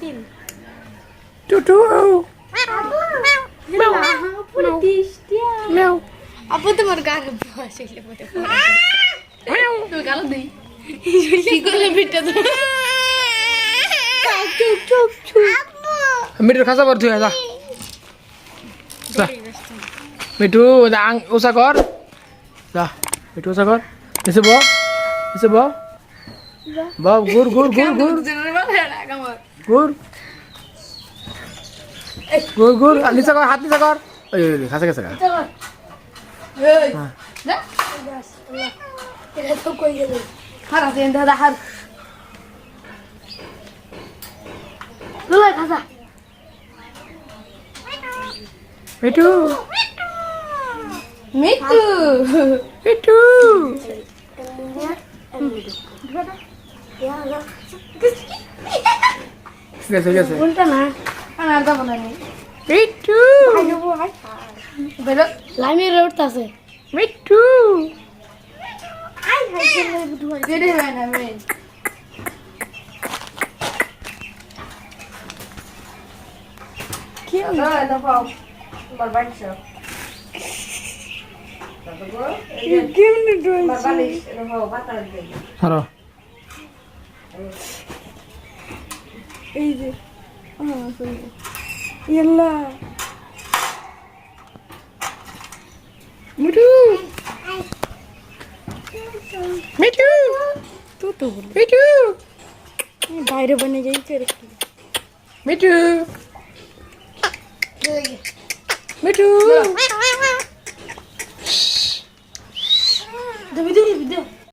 তিন টুটু। পুরো আপু তোমার গান বয়স হইলে পরে তুমি গালো দিই। কি করলে পিঠটা মিঠুর খাসা বার তুই যা। আং উষা কর। যা মিঠু উষা কর। এসে ব এসে ব ব ঘুর ঘুর ঘুর। ঘুর। ঘুর ঘুর ঘুর নিচে কর হাত নিচে কর। ওই ওই ওই, খাসা খাসা খাসা। মিঠু। মিটু মিঠু। ঠিক আছে ঠিক আছে উল্টা না আর যাব না মিঠু লাইমে রোড আছে মিঠু বেরে। হয় না মে কি কেমনে হারো এই যে ইয়াল্লা। মিঠু। মিঠু। তো তো মিঠু। বাইরে বনে যাইছে রে মিঠু। মিঠু। দবি দবি দবি